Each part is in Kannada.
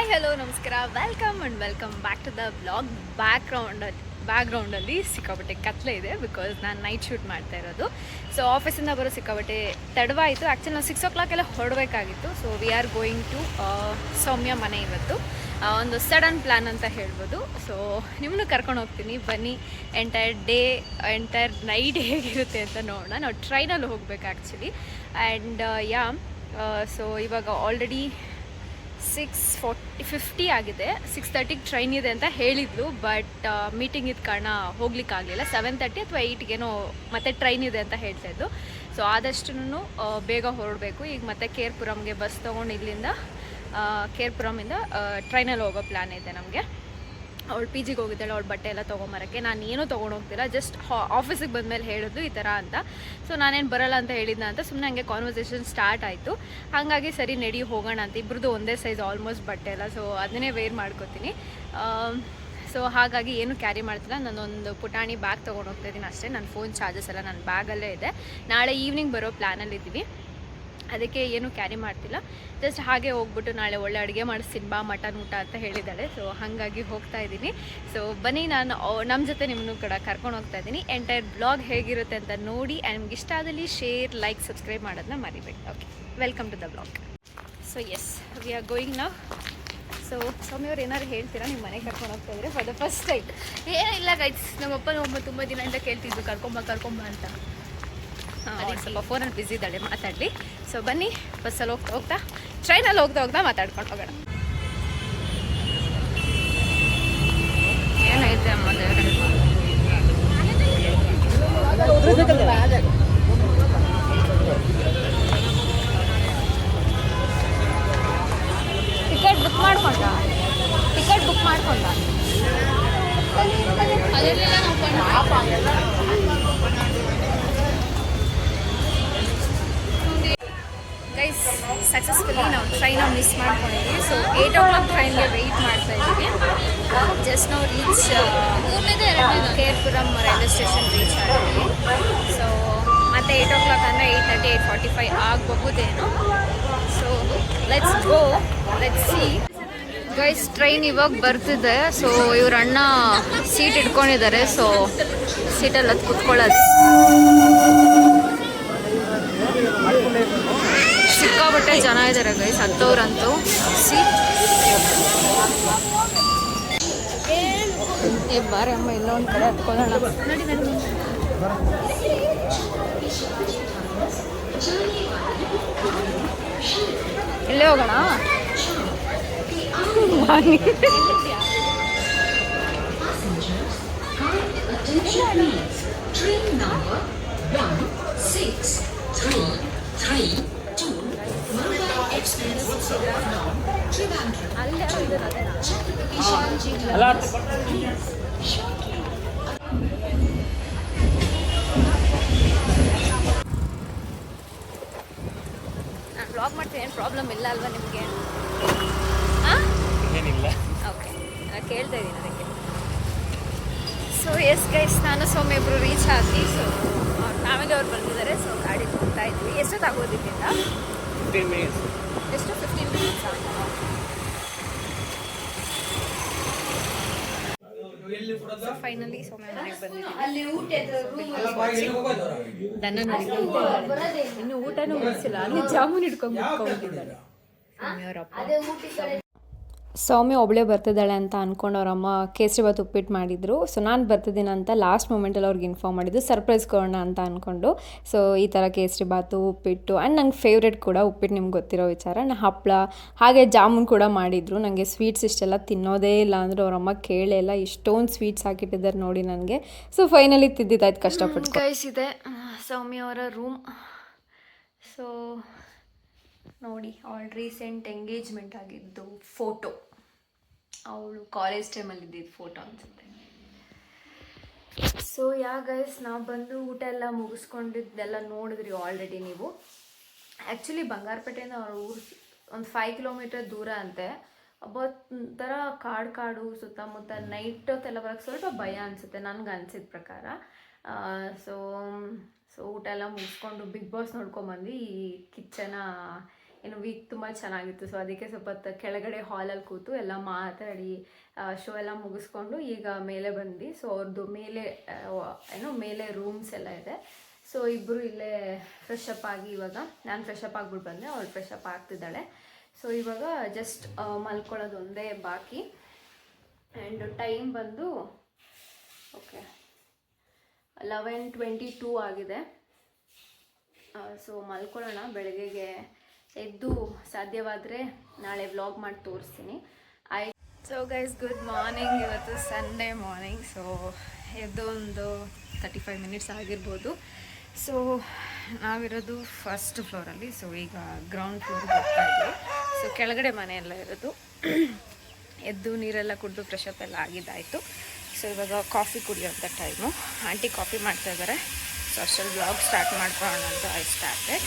ಹಾಯ್ ಹಲೋ ನಮಸ್ಕಾರ. Welcome and welcome back to the blog background ಬ್ಯಾಕ್ಗ್ರೌಂಡಲ್ಲಿ ಸಿಕ್ಕಾಪಟ್ಟೆ ಕತ್ಲೆ ಇದೆ ಬಿಕಾಸ್ ನಾನು ನೈಟ್ ಶೂಟ್ ಮಾಡ್ತಾ ಇರೋದು. ಸೊ ಆಫೀಸಿಂದ ಬರೋ ಸಿಕ್ಕಾಪಟ್ಟೆ ತಡವಾಯಿತು ಆ್ಯಕ್ಚುಲಿ ನಾವು six O ಕ್ಲಾಕೆಲ್ಲ ಹೊರಡಬೇಕಾಗಿತ್ತು. So we are going to Soumya ಮನೆ ಇವತ್ತು. ಒಂದು ಸಡನ್ ಪ್ಲ್ಯಾನ್ ಅಂತ ಹೇಳ್ಬೋದು. ಸೊ ನಿಮ್ಮನ್ನು ಕರ್ಕೊಂಡು ಹೋಗ್ತೀನಿ. ಬನ್ನಿ. ಎಂಟೈರ್ ಡೇ ಎಂಟೈರ್ ನೈಟ್ ಹೇಗಿರುತ್ತೆ ಅಂತ ನೋಡೋಣ. ನಾವು ಟ್ರೈನಲ್ಲಿ ಹೋಗ್ಬೇಕು ಆ್ಯಕ್ಚುಲಿ ಆ್ಯಂಡ್ ಯಾ ಸೊ ಇವಾಗ ಆಲ್ರೆಡಿ ಸಿಕ್ಸ್ ಫೋರ್ಟಿ ಫಿಫ್ಟಿ ಆಗಿದೆ. ಸಿಕ್ಸ್ ತರ್ಟಿಗೆ ಟ್ರೈನ್ ಇದೆ ಅಂತ ಹೇಳಿದ್ಲು ಬಟ್ ಮೀಟಿಂಗ್ ಇದ್ದ ಕಾರಣ ಹೋಗ್ಲಿಕ್ಕಾಗಲಿಲ್ಲ. ಸೆವೆನ್ ತರ್ಟಿ ಅಥವಾ ಏಯ್ಟ್ಗೇನೋ ಮತ್ತೆ ಟ್ರೈನ್ ಇದೆ ಅಂತ ಹೇಳ್ತಾ ಇದ್ದು ಸೊ ಆದಷ್ಟು ಬೇಗ ಹೊರಡಬೇಕು. ಈಗ ಮತ್ತೆ ಕೇರ್ಪುರಮ್ಗೆ ಬಸ್ ತೊಗೊಂಡು ಇಲ್ಲಿಂದ ಕೇರ್ಪುರಮಿಂದ ಟ್ರೈನಲ್ಲಿ ಹೋಗೋ ಪ್ಲ್ಯಾನ್ ಇದೆ ನಮಗೆ. ಅವಳು ಪಿ ಜಿಗೆ ಹೋಗಿದ್ದಾಳೆ, ಅವಳು ಬಟ್ಟೆ ಎಲ್ಲ ತೊಗೊಂಬರೋಕ್ಕೆ. ನಾನು ಏನೂ ತೊಗೊಂಡು ಹೋಗ್ತಿಲ್ಲ ಜಸ್ಟ್ ಹಾ ಆಫೀಸಿಗೆ ಬಂದಮೇಲೆ ಹೇಳಿದ್ದು ಈ ಥರ ಅಂತ. ಸೊ ನಾನೇನು ಬರಲ್ಲ ಅಂತ ಹೇಳಿದ್ನ ಅಂತ ಸುಮ್ಮನೆ ಹಂಗೆ ಕಾನ್ವರ್ಸೇಷನ್ ಸ್ಟಾರ್ಟ್ ಆಯಿತು. ಹಾಗಾಗಿ ಸರಿ ನಡಿ, ಹೋಗೋಣ ಅಂತ. ಇಬ್ರದ್ದು ಒಂದೇ ಸೈಜ್ ಆಲ್ಮೋಸ್ಟ್ ಬಟ್ಟೆ ಎಲ್ಲ ಸೊ ಅದನ್ನೇ ವೇರ್ ಮಾಡ್ಕೋತೀನಿ. ಸೊ ಹಾಗಾಗಿ ಏನು ಕ್ಯಾರಿ ಮಾಡ್ತಿಲ್ಲ. ನಾನೊಂದು ಪುಟಾಣಿ ಬ್ಯಾಗ್ ತೊಗೊಂಡು ಹೋಗ್ತಾ ಇದ್ದೀನಿ ಅಷ್ಟೇ. ನನ್ನ ಫೋನ್ ಚಾರ್ಜಸ್ ಎಲ್ಲ ನನ್ನ ಬ್ಯಾಗಲ್ಲೇ ಇದೆ. ನಾಳೆ ಈವ್ನಿಂಗ್ ಬರೋ ಪ್ಲ್ಯಾನಲ್ಲಿದ್ದೀವಿ ಅದಕ್ಕೆ ಏನು ಕ್ಯಾರಿ ಮಾಡ್ತಿಲ್ಲ. ಜಸ್ಟ್ ಹಾಗೆ ಹೋಗ್ಬಿಟ್ಟು ನಾಳೆ ಒಳ್ಳೆ ಅಡುಗೆ ಮಾಡಿಸ್ತೀನಿ ಬಾ ಮಟನ್, ಊಟ ಅಂತ ಹೇಳಿದ್ದಾಳೆ. ಸೊ ಹಾಗಾಗಿ ಹೋಗ್ತಾ ಇದ್ದೀನಿ. ಸೊ ಬನ್ನಿ ನಾನು ನಮ್ಮ ಜೊತೆ ನಿಮ್ಮನ್ನು ಕೂಡ ಕರ್ಕೊಂಡು ಹೋಗ್ತಾ ಇದ್ದೀನಿ. ಎಂಟೈರ್ ಬ್ಲಾಗ್ ಹೇಗಿರುತ್ತೆ ಅಂತ ನೋಡಿ ಆ್ಯಂಡ್ ನಿಮ್ಗೆ ಇಷ್ಟ ಆದಲ್ಲಿ ಶೇರ್ ಲೈಕ್ ಸಬ್ಸ್ಕ್ರೈಬ್ ಮಾಡೋದನ್ನ ಮರಿಬೇಕು okay welcome to the blog so yes we are going ನಾವು ಸೊ ಸ್ವಾಮಿಯವ್ರು ಏನಾದ್ರು ಹೇಳ್ತೀರಾ? ನಿಮ್ಮ ಮನೆಗೆ ಕರ್ಕೊಂಡು ಹೋಗ್ತಾ ಇದ್ರೆ ಫಾರ್ ದ ಫಸ್ಟ್ ಟೈಮ್ ಏನಿಲ್ಲ ಗೈಸ್ ನಮ್ಮಪ್ಪ ನಮ್ಮಮ್ಮ ತುಂಬ ದಿನದಿಂದ ಕೇಳ್ತಿದ್ರು, ಕರ್ಕೊಂಬ ಕರ್ಕೊಂಬ ಅಂತ. ಹಾಂ ಸ್ವಲ್ಪ ಫೋನಲ್ಲಿ ಬ್ಯುಸಿ ಇದ್ದಾಳೆ, ಮಾತಾಡಲಿ. ಸೊ ಬನ್ನಿ ಬಸ್ಸಲ್ಲಿ ಹೋಗ್ತಾ ಹೋಗ್ತಾ ಟ್ರೈನಲ್ಲಿ ಹೋಗ್ತಾ ಹೋಗ್ತಾ ಮಾತಾಡ್ಕೊಂಡು ಹೋಗೋಣ. ಏನೈತೆ ಅಮ್ಮ ಟಿಕೆಟ್ ಬುಕ್ ಮಾಡ್ಕೊಂಡ ಟಿಕೆಟ್ ಬುಕ್ ಮಾಡ್ಕೊಂಡ ನಾವು ಗೈಸ್ ಸಕ್ಸಸ್ಫುಲಿ ನಾವು ಟ್ರೈನ ಮಿಸ್ ಮಾಡ್ಕೊಂಡಿದ್ವಿ ಸೊ ಏಟ್ ಓ ಕ್ಲಾಕ್ ಟ್ರೈನ್ಗೆ ವೆಯ್ಟ್ ಮಾಡ್ತಾ ಇದ್ದೀವಿ. ಜಸ್ಟ್ ನಾವು ರೀಚ್ ಮೂರನೇದು ಎರಡನೇದು ಕೇರ್ಪುರಂ ರೈಲ್ವೆ ಸ್ಟೇಷನ್ ರೀಚ್ ಆಗಿದ್ದೀವಿ ಸೊ ಮತ್ತೆ ಏಯ್ಟ್ ಓ ಕ್ಲಾಕ್ ಅಂದರೆ eight thirty eight forty five ಆಗಬಹುದೇನೋ. So let's go let's see guys train ಇವಾಗ ಬರ್ತಿದೆ. ಸೊ ಇವ್ರ ಅಣ್ಣ ಸೀಟ್ ಇಟ್ಕೊಂಡಿದ್ದಾರೆ. ಸೊ ಸೀಟಲ್ಲಿ ಅದು ಕುತ್ಕೊಳ್ಳೋದು ಸಿಕ್ಕಾಬಟ್ಟೆ ಜನ ಇದ್ದಾರೆ ಗೈಸ್ ಹತ್ತವ್ರಂತೂ. ಸಿ. ಬಾರಿ ಅಮ್ಮ ಇಲ್ಲ ಒಂದು ಕಡೆ ಹತ್ಕೊಳ್ಳೋಣ. ಇಲ್ಲೇ ಹೋಗೋಣ? Train number one six three three ಇದ್ದಾರೆ ನಾನು ಬ್ಲಾಗ್ ಮಾಡ್ತೀನಿ ಏನು ಪ್ರಾಬ್ಲಮ್ ಇಲ್ಲ ಅಲ್ವಾ ನಿಮಗೆ? ಏನಿಲ್ಲ. ಓಕೆ ಕೇಳ್ತಾ ಇದ್ದೀನಿ ಅದಕ್ಕೆ. ಸೊ ಎಸ್ ಗೈಸ್ ನಾನು ಸೊಮ್ಮೆ ಇಬ್ಬರು ರೀಚ್ ಆಗ್ತೀನಿ ಸೊ ಫ್ಯಾಮಿಲಿ ಅವ್ರು ಬಂದಿದ್ದಾರೆ. ಸೊ ಗಾಡಿ ಹೋಗ್ತಾ ಇದ್ವಿ. ಎಷ್ಟೊತ್ತಾಗೋದಿದ್ದಿಂದ ಫಿಫ್ಟೀನ್ ಮಿನಿಟ್ಸ್ ಎಷ್ಟು ಫಿಫ್ಟೀನ್ ಮಿನಿಟ್ಸ್ ಫೈನಲಿ ಸೌಮ್ಯ ಮನೆಗೆ ಬಂದಿದ್ದೀವಿ ದನ ನೋಡಿಕೊಂಡಿದ್ದಾಳೆ ಇನ್ನು ಊಟನೂ ಮುಗಿಸಿಲ್ಲ. ಅಲ್ಲಿ ಜಾಮೂನ್ ಹಿಡ್ಕೊಂಡು ಸೌಮ್ಯವ್ರಪ್ಪ ಸೌಮ್ಯ ಒಬ್ಬಳೇ ಬರ್ತಿದ್ದಾಳೆ ಅಂತ ಅಂದ್ಕೊಂಡು ಅವರಮ್ಮ ಕೇಸರಿ ಬಾತ್ ಉಪ್ಪಿಟ್ಟು ಮಾಡಿದ್ರು. ಸೊ ನಾನು ಬರ್ತಿದ್ದೀನಿ ಅಂತ ಲಾಸ್ಟ್ ಮೂಮೆಂಟಲ್ಲಿ ಅವ್ರಿಗೆ ಇನ್ಫಾರ್ಮ್ ಮಾಡಿದ್ದು ಸರ್ಪ್ರೈಸ್ ಕೊಡೋಣ ಅಂತ ಅಂದ್ಕೊಂಡು ಸೊ ಈ ಥರ ಕೇಸರಿ ಬಾತು ಉಪ್ಪಿಟ್ಟು ಆ್ಯಂಡ್ ನಂಗೆ ಫೇವ್ರೇಟ್ ಕೂಡ ಉಪ್ಪಿಟ್ಟು ನಿಮ್ಗೆ ಗೊತ್ತಿರೋ ವಿಚಾರ. ನಾನು ಹಪ್ಪಳ ಹಾಗೆ ಜಾಮೂನ್ ಕೂಡ ಮಾಡಿದರು. ನನಗೆ ಸ್ವೀಟ್ಸ್ ಇಷ್ಟೆಲ್ಲ ತಿನ್ನೋದೇ ಇಲ್ಲ ಅಂದರೆ ಅವರಮ್ಮ ಕೇಳೇ ಇಲ್ಲ. ಇಷ್ಟೊಂದು ಸ್ವೀಟ್ಸ್ ಹಾಕಿಟ್ಟಿದ್ದಾರೆ ನೋಡಿ ನನಗೆ ಸೊ ಫೈನಲಿ ತಿದ್ದಿದ್ದಾಯ್ತು ಕಷ್ಟಪಟ್ಟು ಕಳಿಸಿದೆ ಸೌಮ್ಯ ಅವರ ರೂಮ್ ಸೊ ನೋಡಿ ಆಲ್ ರೀಸೆಂಟ್ ಎಂಗೇಜ್ಮೆಂಟ್ ಆಗಿದ್ದು ಫೋಟೋ ಅವಳು ಕಾಲೇಜ್ ಟೈಮಲ್ಲಿ ಇದ್ದಿದ್ದು ಫೋಟೋ ಅನ್ಸುತ್ತೆ. ಸೊ ಯಾ ಗೈಸ್ ನಾವು ಬಂದು ಊಟ ಎಲ್ಲ ಮುಗಿಸ್ಕೊಂಡಿದ್ದೆಲ್ಲ ನೋಡಿದ್ರಿ ಆಲ್ರೆಡಿ ನೀವು. ಆ್ಯಕ್ಚುಲಿ ಬಂಗಾರಪೇಟೆಯಿಂದ ಅವ್ರ ಊರು ಒಂದು ಫೈವ್ ಕಿಲೋಮೀಟರ್ ದೂರ ಅಂತೆ. ಒಂಥರ ಕಾಡು ಕಾಡು, ಸುತ್ತಮುತ್ತ ನೈಟ್ ಹೊತ್ತೆಲ್ಲ ಬರೋಕ್ಕೆ ಸ್ವಲ್ಪ ಭಯ ಅನಿಸುತ್ತೆ ನನಗೆ ಅನಿಸಿದ ಪ್ರಕಾರ. ಸೊ ಸೊ ಊಟ ಎಲ್ಲ ಮುಗಿಸ್ಕೊಂಡು ಬಿಗ್ ಬಾಸ್ ನೋಡ್ಕೊಂಬಂದು ಈ ಕಿಚನ ಏನು ವೀಕ್ ತುಂಬ ಚೆನ್ನಾಗಿತ್ತು. ಸೊ ಅದಕ್ಕೆ ಸ್ವಲ್ಪ ಕೆಳಗಡೆ ಹಾಲಲ್ಲಿ ಕೂತು ಎಲ್ಲ ಮಾತಾಡಿ ಶೋ ಎಲ್ಲ ಮುಗಿಸ್ಕೊಂಡು ಈಗ ಮೇಲೆ ಬಂದ್ವಿ. ಸೊ ಅವ್ರದ್ದು ಮೇಲೆ ಏನು ಏನೋ ಮೇಲೆ ರೂಮ್ಸ್ ಎಲ್ಲ ಇದೆ. ಸೊ ಇಬ್ಬರು ಇಲ್ಲೇ ಫ್ರೆಶ್ ಅಪ್ ಆಗಿ ಇವಾಗ, ನಾನು ಫ್ರೆಶ್ ಅಪ್ ಆಗ್ಬಿಟ್ಟು ಬಂದೆ, ಅವಳು ಫ್ರೆಶ್ ಅಪ್ ಆಗ್ತಿದ್ದಾಳೆ. ಸೊ ಇವಾಗ ಜಸ್ಟ್ ಮಲ್ಕೊಳ್ಳೋದು ಒಂದೇ ಬಾಕಿ. ಆ್ಯಂಡ್ ಟೈಮ್ ಬಂದು ಓಕೆ ಲೆವೆನ್ ಟ್ವೆಂಟಿ ಟೂ ಆಗಿದೆ ಸೊ ಮಲ್ಕೊಳ್ಳೋಣ, ಬೆಳಗ್ಗೆಗೆ ಎದ್ದು ಸಾಧ್ಯವಾದರೆ ನಾಳೆ ವ್ಲಾಗ್ ಮಾಡಿ ತೋರಿಸ್ತೀನಿ. I so guys good morning ಇವತ್ತು ಸಂಡೇ ಮಾರ್ನಿಂಗ್ ಸೊ ಎದ್ದು ಒಂದು ತರ್ಟಿ ಫೈವ್ ಮಿನಿಟ್ಸ್ ಆಗಿರ್ಬೋದು. ಸೊ ನಾವಿರೋದು ಫಸ್ಟ್ ಫ್ಲೋರಲ್ಲಿ ಸೊ ಈಗ ಗ್ರೌಂಡ್ ಫ್ಲೋರ್ ಹೋಗ್ತಾ ಇದ್ದೀವಿ ಸೊ ಕೆಳಗಡೆ ಮನೆಯೆಲ್ಲ ಇರೋದು. ಎದ್ದು ನೀರೆಲ್ಲ ಕುಡಿದು ಫ್ರೆಶ್ ಅಪ್ ಎಲ್ಲ ಆಗಿದ್ದಾಯಿತು. ಸೊ ಇವಾಗ ಕಾಫಿ ಕುಡಿಯೋಂಥ ಟೈಮು ಆಂಟಿ ಕಾಫಿ ಮಾಡ್ತಾ ಇದ್ದಾರೆ ಸೊ ಅಷ್ಟರಲ್ಲಿ ಬ್ಲಾಗ್ ಸ್ಟಾರ್ಟ್ ಮಾಡ್ಕೊಳ್ಳೋಣ ಅಂತ ಐ ಸ್ಟಾರ್ಟೆಡ್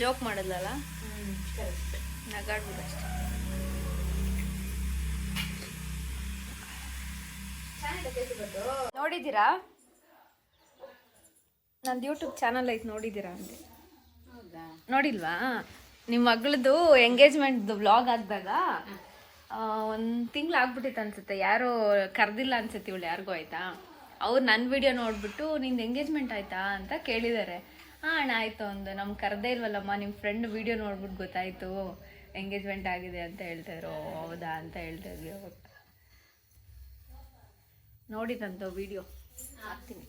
ಜೋಕ್ ಮಾಡಲ್ಲಲ್ಲ ನಗಾಡ್ಬಿಡು ಅಷ್ಟೇ. ನೋಡಿದ್ದೀರಾ? ನಂದು ಯೂಟ್ಯೂಬ್ ಚಾನಲ್ ಐತೆ ನೋಡಿದ್ದೀರಾ ಅಂದೆ ನೋಡಿಲ್ವಾ? ನಿಮ್ಮ ಮಗಳದು ಎಂಗೇಜ್ಮೆಂಟ್ದು ವ್ಲಾಗ್ ಆದಾಗ ಒಂದು ತಿಂಗ್ಳು ಆಗ್ಬಿಟ್ಟಿತ್ತು ಅನ್ಸುತ್ತೆ. ಯಾರೋ ಕರೆದಿಲ್ಲ ಅನ್ಸುತ್ತೆ ಇವಳು ಯಾರಿಗೂ ಆಯ್ತಾ? ಅವ್ರು ನನ್ನ ವಿಡಿಯೋ ನೋಡ್ಬಿಟ್ಟು ನಿಂದು ಎಂಗೇಜ್ಮೆಂಟ್ ಆಯ್ತಾ? ಅಂತ ಕೇಳಿದ್ದಾರೆ ಹಾಂ ಅಣ್ಣ ಆಯಿತು. ಒಂದು ನಮ್ಮ ಕರೆದೇ ಇಲ್ವಲ್ಲಮ್ಮ ನಿಮ್ಮ ಫ್ರೆಂಡ್ ವಿಡಿಯೋ ನೋಡ್ಬಿಟ್ಟು ಗೊತ್ತಾಯಿತು. ಎಂಗೇಜ್ಮೆಂಟ್ ಆಗಿದೆ ಅಂತ ಹೇಳ್ತಾಯಿದ್ರು ಹೌದಾ ಅಂತ ಹೇಳ್ತಾ ಇದ್ವಿ ಅವಾಗ ನೋಡಿದಂತ ವಿಡಿಯೋ ಹಾಕ್ತೀನಿ.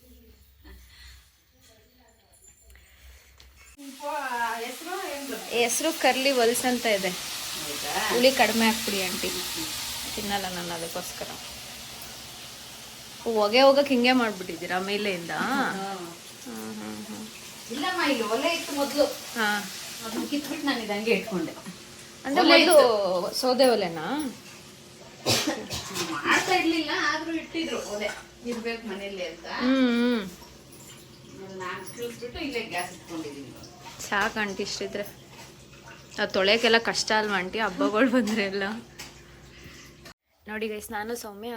ಹೆಸರು ಕರ್ಲಿ ಹೊಲ್ಸ್ ಅಂತ ಇದೆ. ಹುಳಿ ಕಡಿಮೆ ಹಾಕ್ಬಿಡಿ ಆಂಟಿ. ತಿನ್ನಲ್ಲ ನಾನು ಅದಕ್ಕೋಸ್ಕರ. ಹೊಗೆ ಹೋಗಕ್ಕೆ ಹಿಂಗೆ ಮಾಡಿಬಿಟ್ಟಿದ್ದೀರಾ ಮೇಲೆಯಿಂದ? ಇಲ್ಲಮ್ಮ ಇಲ್ಲಿ ಒಲೆ ಇತ್ತು ಮೊದ್ಲು. ಹಾಂ. ಅದನ್ನ ಕಿತ್ಬಿಟ್ಟು ನಾನು ಇದಂಗೆ ಇಟ್ಕೊಂಡೆ. ಅಂದ್ರೆ ಮೊದಲು ಸೌದೆ ಒಲೆನಾ? ಮಾಡ್ತಾ ಇರ್ಲಿಲ್ಲ ಆದ್ರೂ ಇಟ್ಟಿದ್ರು ಒಲೆ. ಇರ್ಬೇಕು ಅಂತ. ನಾನು ಕಿಳಿಸ್ಬಿಟ್ಟು ಇಲ್ಲೇ ಗ್ಯಾಸ್ ಇಟ್ಕೊಂಡಿದೀನಿ ಇವಾಗ. ಸಾಕು ಇಷ್ಟಿದ್ರೆ. ಅದು ತೊಳೆಯೋಕ್ಕೆಲ್ಲ ಕಷ್ಟ ಅಲ್ವಾ ಅಂಟಿ ಹಬ್ಬಗಳು ಬಂದ್ರೆ ಎಲ್ಲ. ನೋಡಿ ಗೈಸ್ ನಾನು ಸೌಮ್ಯ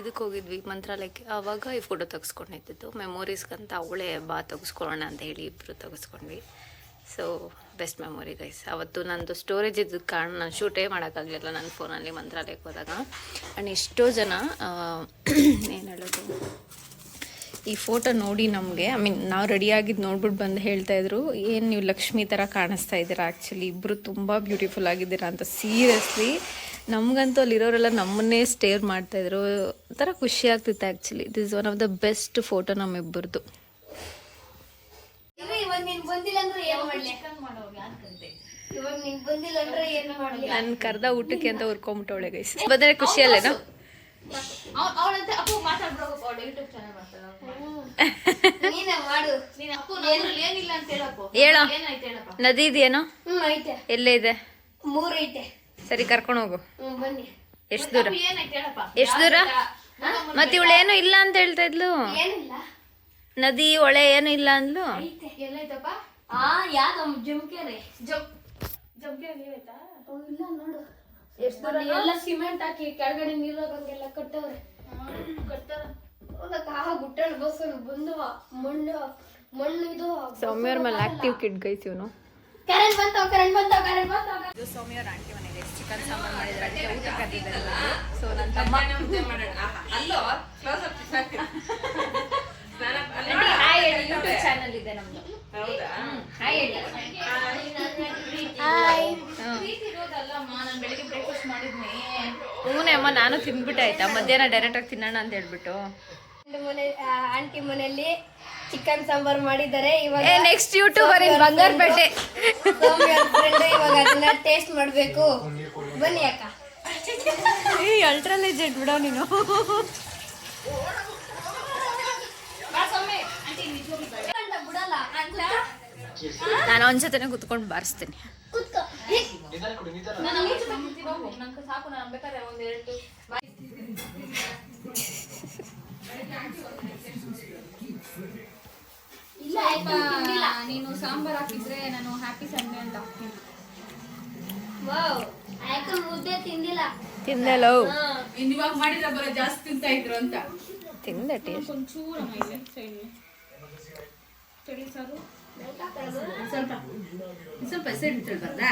ಇದಕ್ಕೆ ಹೋಗಿದ್ವಿ ಮಂತ್ರಾಲಯಕ್ಕೆ. ಆವಾಗ ಈ ಫೋಟೋ ತೆಗೆಸ್ಕೊಂಡಿದ್ದು. ಮೆಮೊರೀಸ್ಗಂತ ಅವಳೇ ಬಾ ತೆಗೆಸ್ಕೊಳ್ಳೋಣ ಅಂತ ಹೇಳಿ ಇಬ್ಬರು ತೆಗೆಸ್ಕೊಂಡ್ವಿ. ಸೊ ಬೆಸ್ಟ್ ಮೆಮೊರಿ ಗೈಸ್ ಅವತ್ತು ನಂದು ಸ್ಟೋರೇಜ್ ಇದ್ದ ಕಾರಣ ನಾನು ಶೂಟೇ ಮಾಡೋಕ್ಕಾಗಲಿಲ್ಲ ನನ್ನ ಫೋನಲ್ಲಿ ಮಂತ್ರಾಲಯಕ್ಕೆ ಹೋದಾಗ. ಆ್ಯಂಡ್ ಎಷ್ಟೋ ಜನ ಏನು ಹೇಳೋದು? ಈ ಫೋಟೋ ನೋಡಿ ನಮಗೆ ಐ ಮೀನ್ ನಾವು ರೆಡಿಯಾಗಿದ್ದು ನೋಡ್ಬಿಟ್ಟು ಬಂದು ಹೇಳ್ತಾ ಇದ್ರು, ಏನು ನೀವು ಲಕ್ಷ್ಮಿ ಥರ ಕಾಣಿಸ್ತಾ ಇದ್ದೀರಾ? ಆ್ಯಕ್ಚುಲಿ ಇಬ್ಬರು ತುಂಬ ಬ್ಯೂಟಿಫುಲ್ ಆಗಿದ್ದೀರಾ? ಅಂತ. ಸೀರಿಯಸ್ಲಿ ನಮಗಂತೂ ಅಲ್ಲಿರೋರೆಲ್ಲ ನಮ್ಮನ್ನೇ ಸ್ಟೇರ್ ಮಾಡ್ತಾಯಿದ್ರು ಒಂಥರ ಖುಷಿ ಆಗ್ತಿತ್ತು actually this one of the best photo ನಮ್ಮಿಬ್ಬರದು. ನನ್ ನೀನ್ ಬಂದಿಲ್ಲ ಅಂದ್ರೆ ಏನ್ ಮಾಡ್ಲಿ? ಇವಾಗ ನೀನ್ ಬಂದಿಲ್ಲ ಅಂದ್ರೆ ಏನ್ ಮಾಡ್ಲಿ? ನನ್ನ ಕರ್ದ ಊಟಕ್ಕೆ ಅಂತ ಹುರ್ಕೊಂಬಿಟ್ಟವಳೆ ಗೈಸ್ ಬಂದ್ರೆ ಖುಷಿಯಲ್ಲೇನೋ ಹೇಳೋ? ನದಿ ಇದೆಯೇನೋ? ಹ್ಮ್ ಐತೆ. ಎಲ್ಲೇ ಇದೆ? ಮೂರ್ ಐತೆ. ಸರಿ ಕರ್ಕೊಂಡು ಹೋಗು. ಬನ್ನಿ. ಎಷ್ಟು ದೂರ? ಎಷ್ಟು ದೂರ? ಮತ್ತೆ ಇವಳೇನು ಇಲ್ಲ ಅಂತ ಹೇಳ್ತಾ ಇದ್ಲು? ಏನಿಲ್ಲ. ನದಿ ಹೊಳೆ ಏನು ಇಲ್ಲ ಅಂದ್ಲು? ಐತೆ. ಎಲ್ಲೈತಪ್ಪ? ಆ ಯಾವ್ದು? ಜಮ್ಕೆರೆ. ಜಮ್ ಜಮ್ಕೆರೆ ನೀವೈತಾ ಇಲ್ಲ ನೋಡು. ಎಷ್ಟು ದೂರ? ಎಲ್ಲ ಸಿಮೆಂಟ್ ಹಾಕಿ ಕೆಳಗಡೆ ನೀರು ಹೋಗಂಗೆಲ್ಲ ಕಟ್ಟವ್ರೆ ಕಟ್ತಾರ. ಹೋಗಕ್ಕ ಆ ಗುಟ್ಟಲ್ ಬಸ್ ಬಂದು ಮಣ್ಣು ಮಣ್ಣು ಇದು ಸೌಮ್ಯವ್ರ ಮೇಲೆ ಆಕ್ಟಿವ್ ಕಿಡ್ ಗೈಸ್ ಇವನು. ಕರೆಂಟ್ ಬಂತು ಕರೆಂಟ್ ಬಂತು ಕರೆಂಟ್ ಬಂತು ಇದು ಸೌಮ್ಯವ್ರ ಆಂಟಿ ಮನೆಗೆ ಚಿಕನ್ ಸಾಂಬಾರ್ ಮಾಡಿದ್ರೆ ಅದಕ್ಕೆ ಊಟ ಕರೆದಿದ್ದಾರೆ ಸೊ ನನ್ನ ತಮ್ಮ ಅಲ್ಲೋ ಕ್ಲೋಸ್ ಅಪ್ ಹಾಯ್ ಹೇಳಿ ಯೂಟ್ಯೂಬ್ ಚಾನಲ್ ಇದೆ ನಮ್ದು. ಹೌದಾ? ಹಾಯ್ ಹೇಳಿ. ಹಾಯ್ ಇರೋದಲ್ಲಮ್ಮ ನಾನು ಬೆಳಿಗ್ಗೆ ಬ್ರೇಕ್ಫಾಸ್ಟ್ ಮಾಡಿದ್ನಿ. ಹೂನೇ ಅಮ್ಮ ನಾನು ತಿಂದ್ಬಿಟ್ಟೆ ಆಯ್ತಾ? ಮಧ್ಯಾಹ್ನ ಡೈರೆಕ್ಟ್ ಆಗಿ ತಿನ್ನೋಣ ಅಂತ ಹೇಳ್ಬಿಟ್ಟು. ಮನೆ ಆಂಟಿ ಮನೆಯಲ್ಲಿ ಚಿಕನ್ ಸಾಂಬಾರ್ ಮಾಡಿದ್ದಾರೆ. ಇವಾಗ ನೆಕ್ಸ್ಟ್ ಯೂಟ್ಯೂಬರ್ ಇನ್ ಬಂಗಾರಪೇಟೆ. ಇವಾಗ ಅದನ್ನ ಟೇಸ್ಟ್ ಮಾಡಬೇಕು. ಬನ್ನಿ ಅಕ್ಕ. ಈ ಅಲ್ಟ್ರಾ ಲೆಜೆಂಡ್ ಬಿಡೋ ನೀನು. ನಾನು ಅವನ ಜೊತೆನೆ ಕುತ್ಕೊಂಡು ಬಾರಿಸ್ತೀನಿ. ಸಾಕು ನಾನು ಬೇಕಾದ್ರೆ ಒಂದೆರಡು ಇಲ್ಲ ನೀನು ಸಾಂಬಾರ್ ಹಾಕಿದ್ರೆ ನಾನು ಹ್ಯಾಪಿ ಸಂಡೇ ಅಂತ ಹಾಕ್ತೀನಿ. ವಾವ್ ಆಯ್ಕ ಮುದ್ದೆ ತಿಂದಿಲ್ಲ. ತಿಂದೆಲೋ ಇನ್ನು ಇವಾಗ ಮಾಡಿದ್ರೆ ಬರೋ ಜಾಸ್ತಿ ತಿಂತ ಇದ್ರು ಅಂತ. ತಿಂದ ಟೇಸ್ಟ್ ಒಂಚೂರು ಮೇಲೆ ಸೈಡ್ ತಿಳಿ ಸಾರು. ಸ್ವಲ್ಪ ಸ್ವಲ್ಪ ಸೈಡ್ ಇಟ್ಟಿರ್ಬಾರ್ದಾ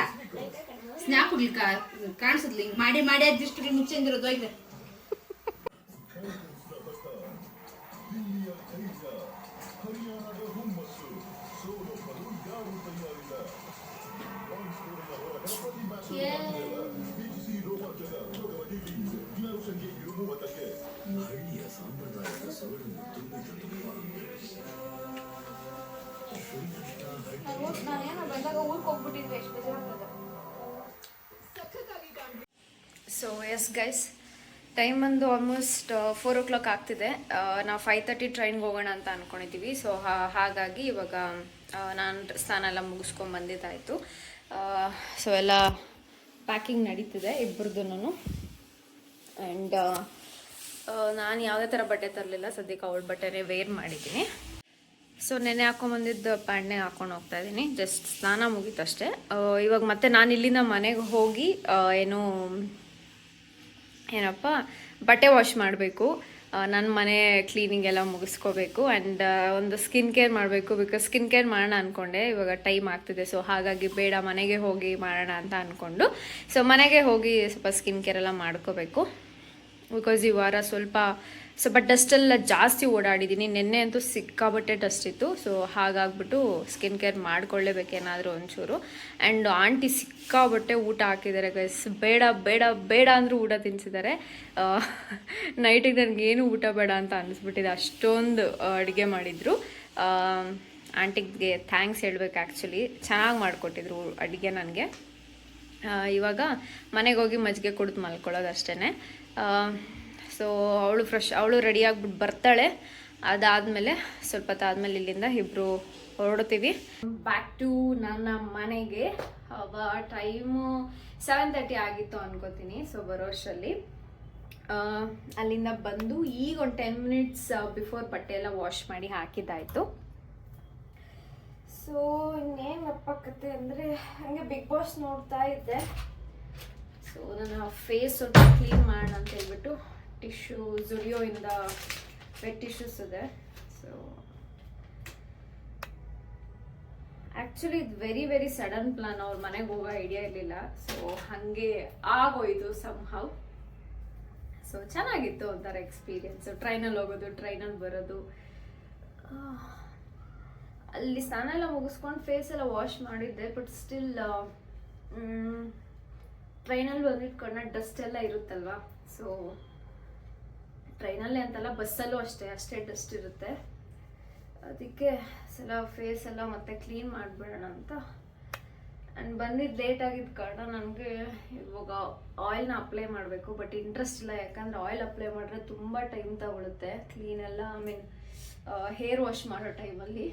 ಸ್ನ್ಯಾಪ್ ಕಾಣಿಸದ್ಲಿ ಹಿಂಗ್. ಮಾಡಿ ಮಾಡಿ ಅದಿಷ್ಟು ಮುಚ್ಚಂದಿರೋದು ಹೋಯ್ತು. ಸೊ ಎಸ್ ಗೈಸ್ ಟೈಮ್ ಬಂದು ಆಲ್ಮೋಸ್ಟ್ ಫೋರ್ ಓ ಕ್ಲಾಕ್ ಆಗ್ತಿದೆ. ನಾವು ಫೈವ್ ತರ್ಟಿ ಟ್ರೈನ್ಗೆ ಹೋಗೋಣ ಅಂತ ಅಂದ್ಕೊಂಡಿದ್ದೀವಿ ಸೊ ಹಾಗಾಗಿ ಇವಾಗ ನಾನು ಸ್ನಾನ ಎಲ್ಲ ಮುಗಿಸ್ಕೊಂಡು ಬಂದಿದ್ದಾಯಿತು. ಸೊ ಎಲ್ಲ ಪ್ಯಾಕಿಂಗ್ ನಡೀತಿದೆ ಇಬ್ಬರದ್ದು ಆ್ಯಂಡ್ ನಾನು ಯಾವುದೇ ಥರ ಬಟ್ಟೆ ತರಲಿಲ್ಲ. ಸದ್ಯಕ್ಕೆ ಅವಳ ಬಟ್ಟೆನೇ ವೇರ್ ಮಾಡಿದ್ದೀನಿ. ಸೊ ನೆನೆ ಹಾಕೊಂಬಂದಿದ್ದು ಪ್ಯಾಂಟ್ನೇ ಹಾಕೊಂಡು ಹೋಗ್ತಾ ಇದ್ದೀನಿ ಜಸ್ಟ್ ಸ್ನಾನ ಮುಗೀತಷ್ಟೇ. ಇವಾಗ ಮತ್ತೆ ನಾನು ಇಲ್ಲಿಂದ ಮನೆಗೆ ಹೋಗಿ ಏನು, ಏನಪ್ಪ, ಬಟ್ಟೆ ವಾಶ್ ಮಾಡಬೇಕು. ನನ್ನ ಮನೆ ಕ್ಲೀನಿಂಗ್ ಎಲ್ಲ ಮುಗಿಸ್ಕೋಬೇಕು ಆ್ಯಂಡ್ ಒಂದು ಸ್ಕಿನ್ ಕೇರ್ ಮಾಡಬೇಕು ಬಿಕಾಸ್ ಸ್ಕಿನ್ ಕೇರ್ ಮಾಡೋಣ ಅಂದ್ಕೊಂಡೆ ಇವಾಗ ಟೈಮ್ ಆಗ್ತಿದೆ ಸೊ ಹಾಗಾಗಿ ಬೇಡ, ಮನೆಗೆ ಹೋಗಿ ಮಾಡೋಣ ಅಂತ ಅಂದ್ಕೊಂಡು ಸೊ ಮನೆಗೆ ಹೋಗಿ ಸ್ವಲ್ಪ ಸ್ಕಿನ್ ಕೇರ್ ಎಲ್ಲ ಮಾಡ್ಕೋಬೇಕು. ಬಿಕಾಸ್ ಈ ವಾರ ಸ್ವಲ್ಪ ಸ್ವಲ್ಪ ಡಸ್ಟೆಲ್ಲ ಜಾಸ್ತಿ ಓಡಾಡಿದ್ದೀನಿ ನಿನ್ನೆ ಅಂತೂ ಸಿಕ್ಕಾಬಟ್ಟೆ ಡಸ್ಟ್ ಇತ್ತು. ಸೊ ಹಾಗಾಗ್ಬಿಟ್ಟು ಸ್ಕಿನ್ ಕೇರ್ ಮಾಡ್ಕೊಳ್ಳೇಬೇಕೇನಾದರೂ ಒಂಚೂರು. ಆ್ಯಂಡ್ ಆಂಟಿ ಸಿಕ್ಕಾಬಟ್ಟೆ ಊಟ ಹಾಕಿದ್ದಾರೆ ಗೈಸ್ ಬೇಡ ಬೇಡ ಬೇಡ ಅಂದರೂ ಊಟ ತಿನ್ಸಿದ್ದಾರೆ. ನೈಟಿಗೆ ನನಗೇನು ಊಟ ಬೇಡ ಅಂತ ಅನಿಸ್ಬಿಟ್ಟಿದೆ. ಅಷ್ಟೊಂದು ಅಡುಗೆ ಮಾಡಿದರು. ಆಂಟಿಗೆ ಥ್ಯಾಂಕ್ಸ್ ಹೇಳ್ಬೇಕು ಆ್ಯಕ್ಚುಲಿ ಚೆನ್ನಾಗಿ ಮಾಡಿಕೊಟ್ಟಿದ್ರು ಅಡುಗೆ ನನಗೆ. ಇವಾಗ ಮನೆಗೆ ಹೋಗಿ ಮಜ್ಜಿಗೆ ಕುಡಿದು ಮಲ್ಕೊಳ್ಳೋದು ಅಷ್ಟೇ ಸೊ ಅವಳು ಫ್ರೆಶ್ ಅವಳು ರೆಡಿ ಆಗ್ಬಿಟ್ಟು ಬರ್ತಾಳೆ. ಅದಾದಮೇಲೆ ಸ್ವಲ್ಪ ಹೊತ್ತಾದ್ಮೇಲೆ ಇಲ್ಲಿಂದ ಇಬ್ಬರು ಹೊರಡ್ತೀವಿ. ಬ್ಯಾಕ್ ಟು ನನ್ನ ಮನೆಗೆ. ಅವ ಟೈಮು ಸೆವೆನ್ ತರ್ಟಿ ಆಗಿತ್ತು ಅನ್ಕೋತೀನಿ. ಸೊ ಬರೋ ಅಷ್ಟರಲ್ಲಿ ಅಲ್ಲಿಂದ ಬಂದು ಈಗ ಒಂದು ಟೆನ್ ಮಿನಿಟ್ಸ್ ಬಿಫೋರ್ ಬಟ್ಟೆ ಎಲ್ಲ ವಾಶ್ ಮಾಡಿ ಹಾಕಿದ್ದಾಯಿತು. ಸೊ ಇನ್ನೇನಪ್ಪ ಕತೆ ಅಂದರೆ, ಹಂಗೆ ಬಿಗ್ ಬಾಸ್ ನೋಡ್ತಾ ಇದ್ದೆ. ಸೊ ನನ್ನ ಫೇಸ್ ಸ್ವಲ್ಪ ಕ್ಲೀನ್ ಮಾಡೋಣ ಅಂತ ಹೇಳ್ಬಿಟ್ಟು ಟಿಶ್ಯೂ ಜುಡಿಯೋಯಿಂದ ವೆಟ್ ಟಿಶ್ಯೂಸ್ ಇದೆ. ಸೊ ಆ್ಯಕ್ಚುಲಿ ಇದು ವೆರಿ ವೆರಿ ಸಡನ್ ಪ್ಲಾನ್ ಅವ್ರ ಮನೆಗೆ ಹೋಗೋ ಐಡಿಯಾ ಇರಲಿಲ್ಲ. ಸೊ ಹಾಗೆ ಆಗೋಯ್ತು ಸಮ್ ಹೌ ಸೊ ಚೆನ್ನಾಗಿತ್ತು ಒಂಥರ ಎಕ್ಸ್ಪೀರಿಯನ್ಸು ಟ್ರೈನಲ್ಲಿ ಹೋಗೋದು ಟ್ರೈನಲ್ಲಿ ಬರೋದು. ಅಲ್ಲಿ ಸ್ನಾನ ಎಲ್ಲ ಮುಗಿಸ್ಕೊಂಡು ಫೇಸ್ ಎಲ್ಲ ವಾಶ್ ಮಾಡಿದ್ದೆ ಬಟ್ ಸ್ಟಿಲ್ ಟ್ರೈನಲ್ಲಿ ಬಂದಿಟ್ಕೊಂಡ ಡಸ್ಟ್ ಎಲ್ಲ ಇರುತ್ತಲ್ವಾ? ಸೊ ಟ್ರೈನಲ್ಲಿ ಅಂತಲ್ಲ, ಬಸ್ಸಲ್ಲೂ ಅಷ್ಟೇ ಅಷ್ಟೇ ಡಸ್ಟ್ ಇರುತ್ತೆ. ಅದಕ್ಕೆ ಸಲ ಫೇಸ್ ಎಲ್ಲ ಮತ್ತೆ ಕ್ಲೀನ್ ಮಾಡಿಬಿಡೋಣ ಅಂತ. ಆ್ಯಂಡ್ ಬಂದಿದ್ದು ಲೇಟ್ ಆಗಿದ್ದ ಕಾರಣ ನನಗೆ ಇವಾಗ ಆಯಿಲ್ನ ಅಪ್ಲೈ ಮಾಡಬೇಕು ಬಟ್ ಇಂಟ್ರೆಸ್ಟ್ ಇಲ್ಲ. ಯಾಕಂದರೆ ಆಯಿಲ್ ಅಪ್ಲೈ ಮಾಡಿದ್ರೆ ತುಂಬ ಟೈಮ್ ತಗೊಳುತ್ತೆ. ಕ್ಲೀನ್ ಎಲ್ಲ ಐ ಮೀನ್ ಹೇರ್ ವಾಶ್ ಮಾಡೋ ಟೈಮಲ್ಲಿ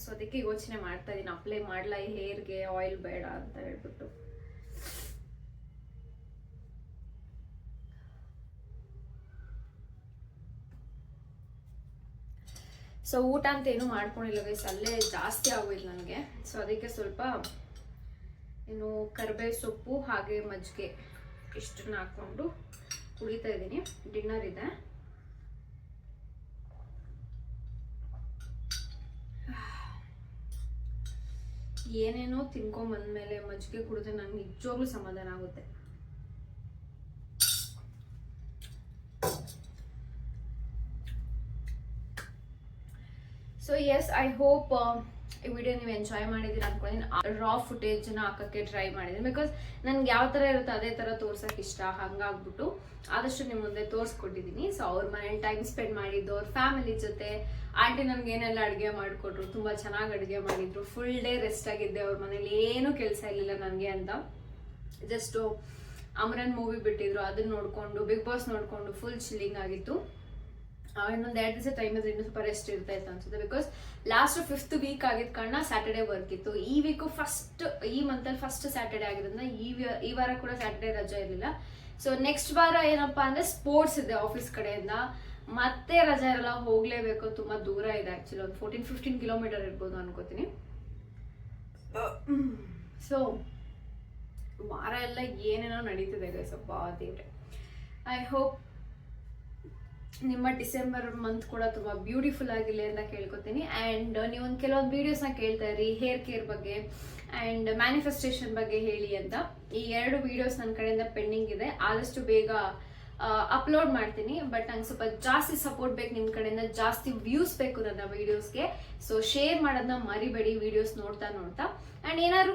ಸೊ ಅದಕ್ಕೆ ಯೋಚನೆ ಮಾಡ್ತಾ ಇದ್ದೀನಿ ಅಪ್ಲೈ ಮಾಡಲ್ಲ ಈ ಹೇರ್ಗೆ ಆಯಿಲ್ ಬೇಡ ಅಂತ ಹೇಳ್ಬಿಟ್ಟು. ಸೊ ಊಟ ಅಂತ ಏನೂ ಮಾಡ್ಕೊಂಡಿಲ್ಲ ಗೈಸ್ ಅಲ್ಲೇ ಜಾಸ್ತಿ ಆಗೋಯ್ತು ನನಗೆ. ಸೊ ಅದಕ್ಕೆ ಸ್ವಲ್ಪ ಏನು ಕರಿಬೇವು ಸೊಪ್ಪು ಹಾಗೆ ಮಜ್ಜಿಗೆ ಇಷ್ಟನ್ನ ಹಾಕ್ಕೊಂಡು ಕುಡಿತಾ ಇದ್ದೀನಿ. ಡಿನ್ನರ್ ಇದೆ. ಏನೇನೋ ತಿನ್ಕೊಂಬಂದ್ಮೇಲೆ ಮಜ್ಜಿಗೆ ಕುಡಿದ್ರೆ ನನಗೆ ನಿಜವಾಗ್ಲೂ ಸಮಾಧಾನ ಆಗುತ್ತೆ. ಸೊ ಎಸ್ ಐ ಹೋಪ್ ಈ ವಿಡಿಯೋ ನೀವು ಎಂಜಾಯ್ ಮಾಡಿದ್ದೀರಾ ಅನ್ಕೊಂಡಿದ್ದೀನಿ. ರಾ ಫುಟೇಜ್ನ ಹಾಕೋಕ್ಕೆ ಟ್ರೈ ಮಾಡಿದ್ದೀನಿ. ಬಿಕಾಸ್ ನನ್ಗೆ ಯಾವ ಥರ ಇರುತ್ತೆ ಅದೇ ಥರ ತೋರ್ಸೋಕೆ ಇಷ್ಟ. ಹಂಗಾಗ್ಬಿಟ್ಟು ಆದಷ್ಟು ನಿಮ್ಮ ಮುಂದೆ ತೋರಿಸ್ಕೊಟ್ಟಿದ್ದೀನಿ. ಸೊ ಅವ್ರ ಮನೇಲಿ ಟೈಮ್ ಸ್ಪೆಂಡ್ ಮಾಡಿದ್ದು, ಅವ್ರ ಫ್ಯಾಮಿಲಿ ಜೊತೆ ಆಂಟಿ ನನ್ಗೆ ಏನೆಲ್ಲ ಅಡುಗೆ ಮಾಡಿಕೊಟ್ರು, ತುಂಬ ಚೆನ್ನಾಗಿ ಅಡುಗೆ ಮಾಡಿದ್ರು. ಫುಲ್ ಡೇ ರೆಸ್ಟ್ ಆಗಿದ್ದೆ. ಅವ್ರ ಮನೇಲಿ ಏನೂ ಕೆಲಸ ಇರಲಿಲ್ಲ ನನಗೆ ಅಂತ. ಜಸ್ಟು ಅಮರನ್ ಮೂವಿ ಬಿಟ್ಟಿದ್ರು. ಅದನ್ನ ನೋಡಿಕೊಂಡು ಬಿಗ್ ಬಾಸ್ ನೋಡಿಕೊಂಡು ಫುಲ್ ಚಿಲ್ಲಿಂಗ್ ಆಗಿತ್ತು. ಇನ್ನೊಂದು ಎರಡು ದಿವಸ ಟೈಮ್ ಇದ್ರೆ ಇನ್ನೂ ಸ್ವಲ್ಪ ರೆಸ್ಟ್ ಇರ್ತಾ ಇತ್ತು ಅನ್ಸುತ್ತೆ. ಬಿಕಾಸ್ ಲಾಸ್ಟ್ ಫಿಫ್ತ್ ವೀಕ್ ಆಗಿದ ಕಾರಣ ಸ್ಯಾಟರ್ಡೇ ವರ್ಕ್ ಇತ್ತು. ಈ ವೀಕು ಫಸ್ಟ್ ಈ ಮಂತಲ್ಲಿ ಫಸ್ಟ್ ಸ್ಯಾಟರ್ಡೇ ಆಗಿರೋದ್ರಿಂದ ಈ ಈ ವಾರ ಕೂಡ ಸ್ಯಾಟರ್ಡೇ ರಜೆ ಇರಲಿಲ್ಲ. ಸೊ ನೆಕ್ಸ್ಟ್ ವಾರ ಏನಪ್ಪಾ ಅಂದ್ರೆ ಸ್ಪೋರ್ಟ್ಸ್ ಇದೆ ಆಫೀಸ್ ಕಡೆಯಿಂದ. ಮತ್ತೆ ರಜೆ ಇರಲ್ಲ, ಹೋಗ್ಲೇಬೇಕು. ತುಂಬಾ ದೂರ ಇದೆ ಆಕ್ಚುಲಿ ಒಂದು ಫೋರ್ಟೀನ್ ಫಿಫ್ಟೀನ್ ಕಿಲೋಮೀಟರ್ ಇರ್ಬೋದು ಅನ್ಕೋತೀನಿ. ಸೊ ವಾರ ಎಲ್ಲ ಏನೇನೋ ನಡೀತಿದೆ ಸ್ವಲ್ಪ ದೇವ್ರೆ. ಐ ಹೋಪ್ ನಿಮ್ಮ ಡಿಸೆಂಬರ್ ಮಂತ್ ಕೂಡ ತುಂಬಾ ಬ್ಯೂಟಿಫುಲ್ ಆಗಿಲ್ಲ ಅಂತ ಕೇಳ್ಕೊತೀನಿ. ಆ್ಯಂಡ್ ನೀವೊಂದು ಕೆಲವೊಂದು ವೀಡಿಯೋಸ್ನ ಕೇಳ್ತಾ ಇರಿ ಹೇರ್ ಕೇರ್ ಬಗ್ಗೆ ಆ್ಯಂಡ್ ಮ್ಯಾನಿಫೆಸ್ಟೇಷನ್ ಬಗ್ಗೆ ಹೇಳಿ ಅಂತ. ಈ ಎರಡು ವಿಡಿಯೋಸ್ ನನ್ನ ಕಡೆಯಿಂದ ಪೆಂಡಿಂಗ್ ಇದೆ. ಆದಷ್ಟು ಬೇಗ ಅಪ್ಲೋಡ್ ಮಾಡ್ತೀನಿ ಬಟ್ ನಂಗೆ ಸ್ವಲ್ಪ ಜಾಸ್ತಿ ಸಪೋರ್ಟ್ ಬೇಕು ನಿಮ್ಮ ಕಡೆಯಿಂದ, ಜಾಸ್ತಿ ವ್ಯೂಸ್ ಬೇಕು ನನ್ನ ವೀಡಿಯೋಸ್ಗೆ ಸೊ ಶೇರ್ ಮಾಡೋದನ್ನ ಮರಿಬೇಡಿ ವಿಡಿಯೋಸ್ ನೋಡ್ತಾ ನೋಡ್ತಾ. ಆ್ಯಂಡ್ ಏನಾದ್ರು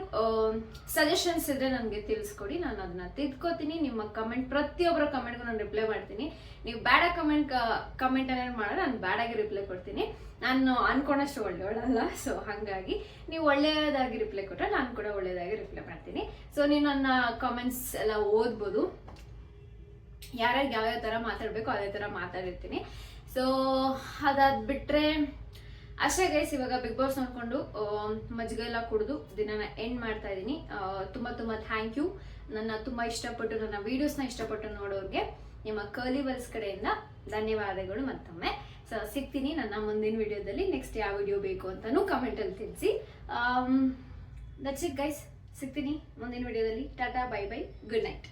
ಸಜೆಷನ್ಸ್ ಇದ್ರೆ ನನಗೆ ತಿಳಿಸ್ಕೊಡಿ, ನಾನು ಅದನ್ನ ತಿದ್ಕೋತೀನಿ. ನಿಮ್ಮ ಕಮೆಂಟ್ ಪ್ರತಿಯೊಬ್ಬರ ಕಮೆಂಟ್ಗೂ ನಾನು ರಿಪ್ಲೈ ಮಾಡ್ತೀನಿ. ನೀವು ಬೇಡ ಕಮೆಂಟ್ ಕಮೆಂಟ್ ಏನಾದ್ರು ಮಾಡಿದ್ರೆ ನಾನು ಬ್ಯಾಡಾಗಿ ರಿಪ್ಲೈ ಕೊಡ್ತೀನಿ. ನಾನು ಅನ್ಕೊಂಡಷ್ಟು ಒಳ್ಳೆಯವಳಲ್ಲ ಸೊ ಹಾಗಾಗಿ ನೀವು ಒಳ್ಳೆಯದಾಗಿ ರಿಪ್ಲೈ ಕೊಟ್ಟರೆ ನಾನು ಕೂಡ ಒಳ್ಳೆಯದಾಗಿ ರಿಪ್ಲೈ ಮಾಡ್ತೀನಿ. ಸೊ ನೀವು ನನ್ನ ಕಮೆಂಟ್ಸ್ ಎಲ್ಲ ಓದ್ಬೋದು. ಯಾರ್ಯಾರಿಗೆ ಯಾವ್ಯಾವ ಥರ ಮಾತಾಡಬೇಕು ಅದೇ ಥರ ಮಾತಾಡಿರ್ತೀನಿ. ಸೊ ಅದಾದ್ ಬಿಟ್ರೆ, ಅಷ್ಟೇ ಗೈಸ್ ಇವಾಗ ಬಿಗ್ ಬಾಸ್ ನೋಡಿಕೊಂಡು ಮಜ್ಜಿಗೆ ಎಲ್ಲ ಕುಡಿದು ದಿನನ ಎಂಡ್ ಮಾಡ್ತಾ ಇದ್ದೀನಿ ತುಂಬ ತುಂಬ ಥ್ಯಾಂಕ್ ಯು ನನ್ನ ತುಂಬ ಇಷ್ಟಪಟ್ಟು, ನನ್ನ ವೀಡಿಯೋಸ್ನ ಇಷ್ಟಪಟ್ಟು ನೋಡೋರಿಗೆ ನಿಮ್ಮ ಕರ್ಲಿ ವರ್ಸ್ ಕಡೆಯಿಂದ ಧನ್ಯವಾದಗಳು ಮತ್ತೊಮ್ಮೆ. ಸೊ ಸಿಗ್ತೀನಿ ನನ್ನ ಮುಂದಿನ ವಿಡಿಯೋದಲ್ಲಿ ನೆಕ್ಸ್ಟ್ ಯಾವ ವಿಡಿಯೋ ಬೇಕು ಅಂತಲೂ ಕಮೆಂಟಲ್ಲಿ ತಿಳಿಸಿ. ದಟ್ಸ್ ಗೈಸ್ ಸಿಗ್ತೀನಿ ಮುಂದಿನ ವಿಡಿಯೋದಲ್ಲಿ tata bye bye good night